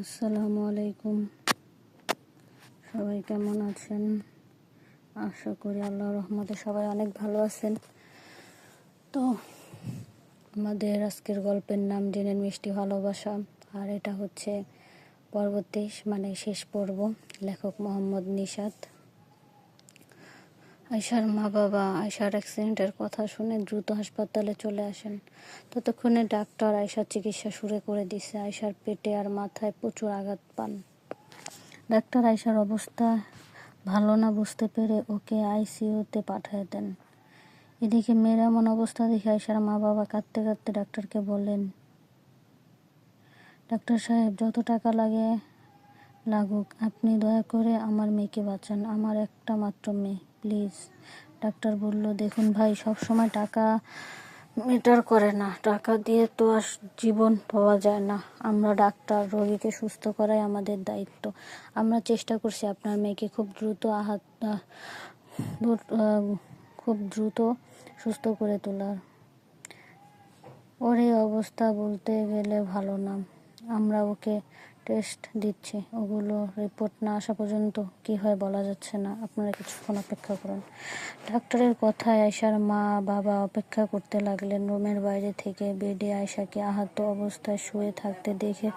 আসসালামু আলাইকুম। সবাই কেমন আছেন? আশা করি আল্লাহ রহমতে সবাই অনেক ভালো আছেন। তো, আমাদের আজকের গল্পের নাম জেনের মিষ্টি ভালোবাসা, আর এটা হচ্ছে পরবর্তী মানে শেষ পর্ব, লেখক মোহাম্মদ নিশাত। আয়সার মা বাবা আয়সার অ্যাক্সিডেন্টের কথা শুনে দ্রুত হাসপাতালে চলে আসেন। ততক্ষণে ডাক্তার আয়সার চিকিৎসা শুরু করে দিছে আয়সার পেটে আর মাথায় প্রচুর আঘাত পান। ডাক্তার আয়সার অবস্থা ভালো না বুঝতে পেরে ওকে আইসিইউতে পাঠিয়ে দেন। এদিকে মেয়ের এমন অবস্থা দেখে আয়সার মা বাবা কাঁদতে কাঁদতে ডাক্তারকে বললেন, ডাক্তার সাহেব, যত টাকা লাগে, লাগুক। আপনি দয়া করে আমার মেয়েকে বাঁচান। আমার একটা মাত্র মেয়ে। প্লিজ। ডাক্তার বলল, দেখুন ভাই সব সময় টাকা মেটার করে না। টাকা দিয়ে তো আর জীবন পাওয়া যায় না। আমরা ডাক্তার, রোগীকে সুস্থ করাই আমাদের দায়িত্ব। আমরা চেষ্টা করছি আপনার মেয়েকে খুব দ্রুত আহাত খুব দ্রুত সুস্থ করে তোলার। ওর এই অবস্থা বলতে গেলে ভালো না। আমরা ওকে টেস্ট দিচ্ছি। ওগুলো রিপোর্ট না আসা পর্যন্ত কি হয় বলা যাচ্ছে না। আপনারা কিছুক্ষণ অপেক্ষা করুন। ডাক্তারের কথায় আয়সার মা বাবা অপেক্ষা করতে লাগলেন। রুমের বাইরে থেকে বেডে আয়সাকে আহত অবস্থায় শুয়ে থাকতে দেখে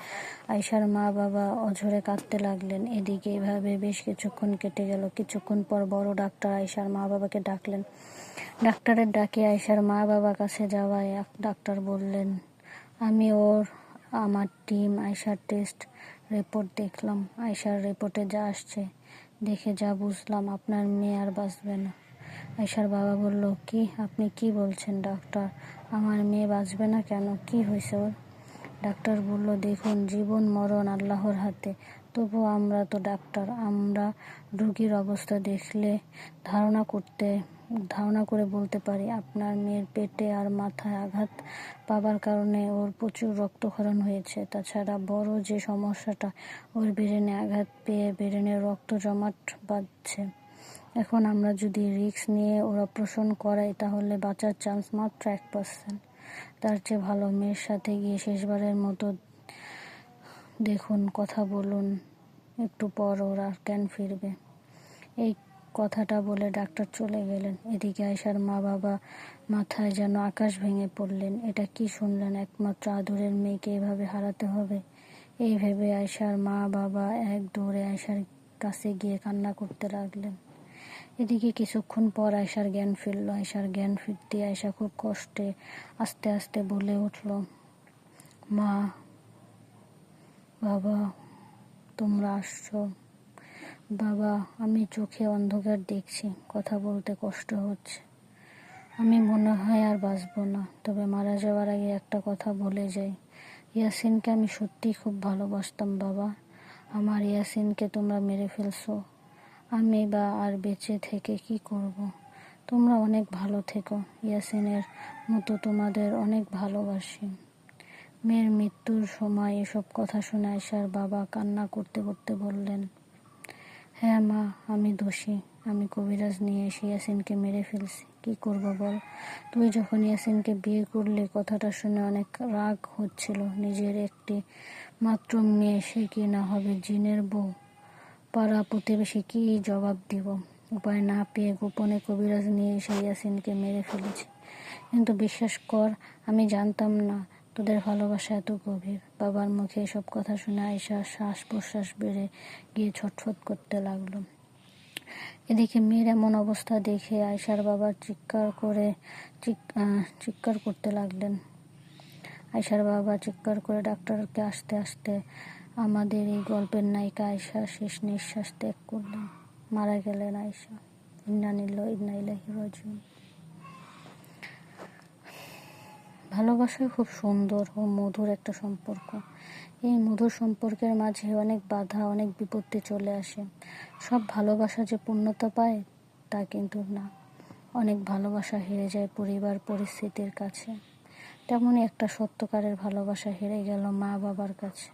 আয়সার মা বাবা অঝরে কাঁদতে লাগলেন। এদিকে এভাবে বেশ কিছুক্ষণ কেটে গেল। কিছুক্ষণ পর বড় ডাক্তার আয়সার মা বাবাকে ডাকলেন। ডাক্তারের ডাকে আয়সার মা বাবা কাছে যাওয়ায় ডাক্তার বললেন, আমি ওর আমার টিম আয়সার টেস্ট রিপোর্ট দেখলাম। আয়সার রিপোর্টে যা আসছে, দেখে যা বুঝলাম, আপনার মেয়ে আর বাঁচবে না। আয়সার বাবা বলল, কি? আপনি কি বলছেন, ডাক্তার? আমার মেয়ে বাঁচবে না কেন? কি হয়েছে ওর? ডাক্তার বলল, দেখুন, জীবন, মরণ, আল্লাহর হাতে। তবু আমরা তো ডাক্তার, আমরা রোগীর অবস্থা দেখলে ধারণা করতে, ধারণা করে বলতে পারি, আপনার মেয়ের পেটে আর মাথায় আঘাত পাবার কারণে ওর প্রচুর রক্তক্ষরণ হয়েছে। তাছাড়া বড় যে সমস্যাটা, ওর ব্রেনে আঘাত পেয়ে ব্রেনে রক্ত জমাট বাঁধছে। এখন আমরা যদি রিক্স নিয়ে ওর অপারেশন করাই, তাহলে বাঁচার চান্স মাত্র এক পার্সেন্ট তার চেয়ে ভালো, মেয়ের সাথে গিয়ে শেষবারের মতো দেখুন, কথা বলুন। একটু পর ওরা কেন ফিরবে? এই কথাটা বলে ডাক্তার চলে গেলেন। এদিকে আয়সার মা বাবা মাথায় যেন আকাশ ভেঙে পড়লেন। এটা কি শুনলেন? একমাত্র আদরের মেয়েকে এভাবে হারাতে হবে? এই ভেবে আয়সার মা বাবা এক দৌড়ে আয়সার কাছে গিয়ে কান্না করতে লাগলেন। এদিকে কিছুক্ষণ পর আয়সার জ্ঞান ফিরল। আয়সার জ্ঞান ফিরতে আয়সা খুব কষ্টে আস্তে আস্তে বলে উঠল, মা বাবা, তোমরা আসছো। বাবা, আমি চোখে অন্ধকার দেখছি, কথা বলতে কষ্ট হচ্ছে। আমি মনে হয় আর বাঁচব না, তবে মারা যাওয়ার আগে একটা কথা বলে যাই। ইয়াসিনকে আমি সত্যিই খুব ভালোবাসতাম, বাবা। আমার ইয়াসিনকে তোমরা মেরে ফেলছো। আমি বা আর বেঁচে থেকে কি করব। তোমরা অনেক ভালো থেকো, ইয়াসিনের মতো তোমাদের অনেক ভালোবাসি। মেয়ের মৃত্যুর সময় এসব কথা শুনে আয়সার বাবা কান্না করতে করতে বললেন হ্যাঁ মা, আমি দোষী। আমি কবিরাজ নিয়ে এসে ইয়াসিনকে মেরে ফেলছি। কি করব বল? তুই যখন ইয়াসিনকে বিয়ে করলে, কথাটা শুনে অনেক রাগ হচ্ছিল। নিজের একটি মাত্র মেয়ে, সে কি না হবে জিনের বউ? পাড়া প্রতিবেশী কি জবাব দিব? উপায় না পেয়ে গোপনে কবিরাজ নিয়ে এসে ইয়াসিনকে মেরে ফেলেছি। কিন্তু বিশ্বাস কর, আমি জানতাম না তোদের ভালোবাসা এত গভীর। বাবার মুখে এসব কথা শুনে আয়সা শ্বাস প্রশ্বাস বেড়ে গিয়ে ছটফট করতে লাগল। এদিকে মেয়ের এমন অবস্থা দেখে আয়সার বাবা চিৎকার করে চিৎকার করতে লাগলেন। আয়সার বাবা চিৎকার করে ডাক্তারকে আসতে আসতে আমাদের এই গল্পের নায়িকা আয়সা শেষ নিঃশ্বাস ত্যাগ করলেন। মারা গেলেন আয়সা ইন্না নিল ইন্না ইলাহি রাজিউন। ভালোবাসা খুব সুন্দর ও মধুর একটা সম্পর্ক। এই মধুর সম্পর্কের মাঝে অনেক বাধা, অনেক বিপত্তি চলে আসে। সব ভালোবাসা যে পূর্ণতা পায়, তা কিন্তু না। অনেক ভালোবাসা হেরে যায় পরিবার, পরিস্থিতির কাছে। তেমনই একটা সত্যকারের ভালোবাসা হেরে গেল মা বাবার কাছে।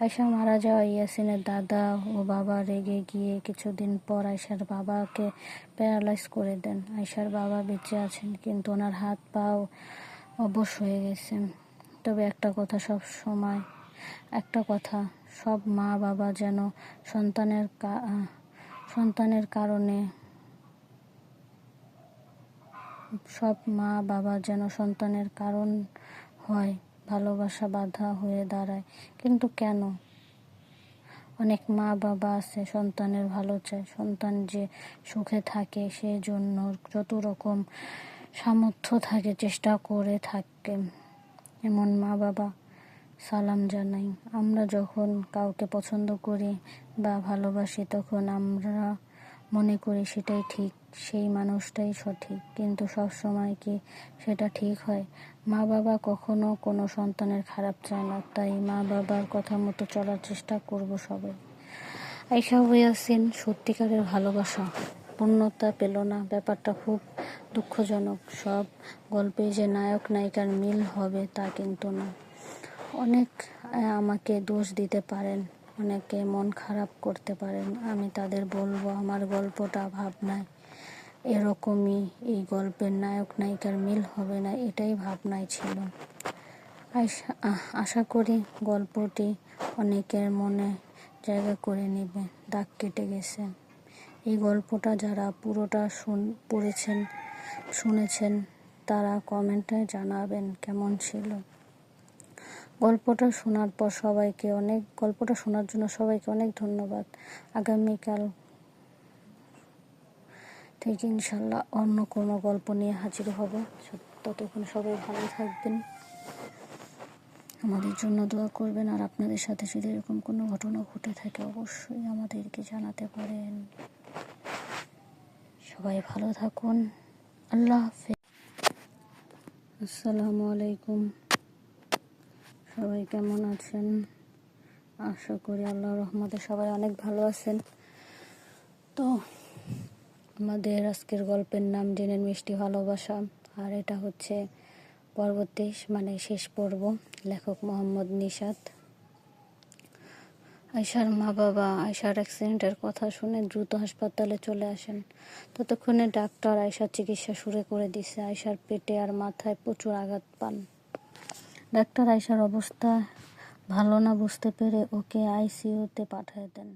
আয়সা মারা যাওয়া, ইয়াসিনের দাদা ও বাবা রেগে গিয়ে কিছুদিন পর আয়সার বাবাকে প্যারালাইজ করে দেন। আয়সার বাবা বেঁচে আছেন, কিন্তু ওনার হাত পাও অবশ হয়ে গেছে তবে একটা কথা সব সময়, একটা কথা, সব মা বাবা যেন সন্তানের সন্তানের কারণে, সব মা বাবা যেন সন্তানের কারণ হয়, ভালোবাসা বাধা হয়ে দাঁড়ায়। কিন্তু কেন? অনেক মা বাবা আছে, সন্তানের ভালো চায়, সন্তান যে সুখে থাকে সেই জন্য যত রকম সামর্থ্য থাকে, চেষ্টা করে থাকে। এমন মা বাবা সালাম জানাই। আমরা যখন কাউকে পছন্দ করি বা ভালোবাসি, তখন আমরা মনে করি সেটাই ঠিক, সেই মানুষটাই সঠিক। কিন্তু সব সময় কি সেটা ঠিক হয়? মা বাবা কখনো কোনো সন্তানের খারাপ চায় না, তাই মা বাবার কথা মতো চলার চেষ্টা করব সবাই। আইসা ইয়াসিন, সত্যিকারের ভালোবাসা। পূর্ণতা পেল না। ব্যাপারটা খুব দুঃখজনক। সব গল্পে যে নায়ক নায়িকার মিল হবে তা কিন্তু না। অনেক আমাকে দোষ দিতে পারেন, অনেকে মন খারাপ করতে পারেন। আমি তাদের বলব, আমার গল্পটা ভাবনায়। এরকমই এই গল্পের নায়ক নায়িকার মিল হবে না, এটাই ভাবনায় ছিল। আশা করি গল্পটি অনেকের মনে জায়গা করে নেবে। দাগ কেটে গেছে। এই গল্পটা যারা পুরোটা শুন, পড়েছেন, শুনেছেন, তারা কমেন্টে জানাবেন কেমন ছিল। গল্পটা শোনার পর সবাইকে অনেক, গল্পটা শোনার জন্য সবাইকে অনেক ধন্যবাদ। আগামীকাল থেকে ইনশাল্লাহ অন্য কোনো গল্প নিয়ে হাজির হব। ততক্ষণ সবাই ভালো থাকবেন। আমাদের জন্য দোয়া করবেন। আর আপনাদের সাথে যদি এরকম কোনো ঘটনা ঘটে থাকে, অবশ্যই আমাদেরকে জানাতে পারেন। সবাই ভালো থাকুন। আল্লাহ হাফেজ। আসসালামু আলাইকুম। সবাই কেমন আছেন? আশা করি আল্লাহ রহমতে সবাই অনেক ভালো আছেন। তো, আমাদের আজকের গল্পের নাম জেনের মিষ্টি ভালোবাসা, আর এটা হচ্ছে পরবর্তী মানে শেষ পর্ব, লেখক মোহাম্মদ নিশাত। আয়সার মা বাবা আয়সার অ্যাক্সিডেন্টের কথা শুনে দ্রুত হাসপাতালে চলে আসেন। ততক্ষণে ডাক্তার আয়সার চিকিৎসা শুরু করে দিছে আয়সার পেটে আর মাথায় প্রচুর আঘাত পান। ডাক্তার আয়সার অবস্থা ভালো না বুঝতে পেরে ওকে আইসিইউতে পাঠিয়ে দেন।